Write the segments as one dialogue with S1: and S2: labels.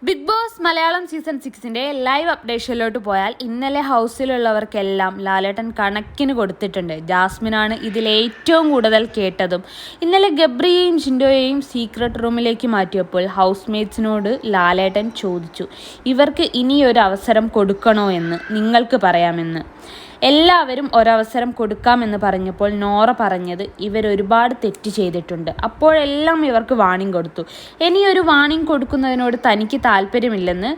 S1: Big boss Malayalam season സിക്സിന്റെ live അപ്ഡേഷനിലോട്ട് പോയാൽ ഇന്നലെ ഹൗസിലുള്ളവർക്കെല്ലാം ലാലേട്ടൻ കണക്കിന് കൊടുത്തിട്ടുണ്ട്. ജാസ്മിനാണ് ഇതിലേറ്റവും കൂടുതൽ കേട്ടതും. ഇന്നലെ ഗബ്രിയെയും ഷിൻഡോയെയും സീക്രട്ട് റൂമിലേക്ക് മാറ്റിയപ്പോൾ ഹൗസ് മേറ്റ്സിനോട് ലാലേട്ടൻ ചോദിച്ചു ഇവർക്ക് ഇനിയൊരു അവസരം കൊടുക്കണോ എന്ന് നിങ്ങൾക്ക് പറയാമെന്ന്? എല്ലാവരും ഒരവസരം കൊടുക്കാമെന്ന് പറഞ്ഞപ്പോൾ നോറ പറഞ്ഞത് ഇവർ ഒരുപാട് തെറ്റ് ചെയ്തിട്ടുണ്ട്. അപ്പോഴെല്ലാം ഇവർക്ക് വാണിംഗ് കൊടുത്തു. ഇനിയൊരു വാണിംഗ് കൊടുക്കുന്നതിനോട് തനിക്ക് താല്പര്യമില്ലെന്ന്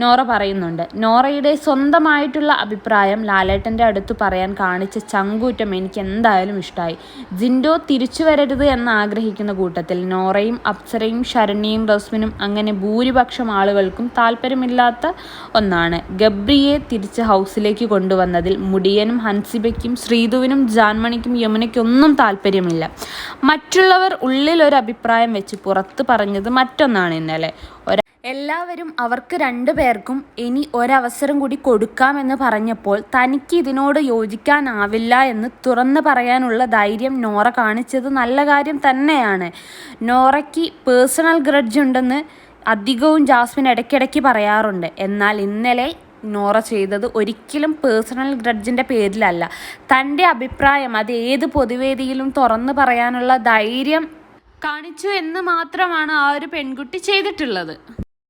S1: നോറ പറയുന്നുണ്ട്. നോറയുടെ സ്വന്തമായിട്ടുള്ള അഭിപ്രായം ലാലേട്ടന്റെ അടുത്ത് പറയാൻ കാണിച്ച ചങ്കൂറ്റം എനിക്ക് എന്തായാലും ഇഷ്ടമായി ജിൻഡോ തിരിച്ചു വരരുത് എന്ന് ആഗ്രഹിക്കുന്ന കൂട്ടത്തിൽ നോറയും അപ്സരയും ശരണ്യയും റസ്മിനും അങ്ങനെ ഭൂരിപക്ഷം ആളുകൾക്കും താല്പര്യമില്ലാത്ത ഒന്നാണ്. ഗബ്രിയെ തിരിച്ച് ഹൗസിലേക്ക് കൊണ്ടുവന്നതിൽ മുടിയനും ഹൻസിബയ്ക്കും ശ്രീധുവിനും ജാൻമണിക്കും യമുനയ്ക്കൊന്നും താല്പര്യമില്ല. മറ്റുള്ളവർ ഉള്ളിൽ ഒരു അഭിപ്രായം വെച്ച് പുറത്ത് പറഞ്ഞത് മറ്റൊന്നാണ് ഇന്നലെ. ഒര എല്ലാവരും അവർക്ക് രണ്ടു പേർക്കും ഇനി ഒരവസരം കൂടി കൊടുക്കാമെന്ന് പറഞ്ഞപ്പോൾ തനിക്ക് ഇതിനോട് യോജിക്കാനാവില്ല എന്ന് തുറന്നു പറയാനുള്ള ധൈര്യം നോറ കാണിച്ചത് നല്ല കാര്യം തന്നെയാണ്. നോറയ്ക്ക് പേഴ്സണൽ ഗ്രഡ്ജ് ഉണ്ടെന്ന് അധികവും ജാസ്മിൻ ഇടയ്ക്കിടയ്ക്ക് പറയാറുണ്ട്. എന്നാൽ ഇന്നലെ നോറ ചെയ്തത് ഒരിക്കലും പേഴ്സണൽ ഗ്രഡ്ജിന്റെ പേരിലല്ല. തന്റെ അഭിപ്രായം അത് ഏത് പൊതുവേദിയിലും തുറന്നു പറയാനുള്ള ധൈര്യം കാണിച്ചു എന്ന് മാത്രമാണ് ആ ഒരു പെൺകുട്ടി ചെയ്തിട്ടുള്ളത്.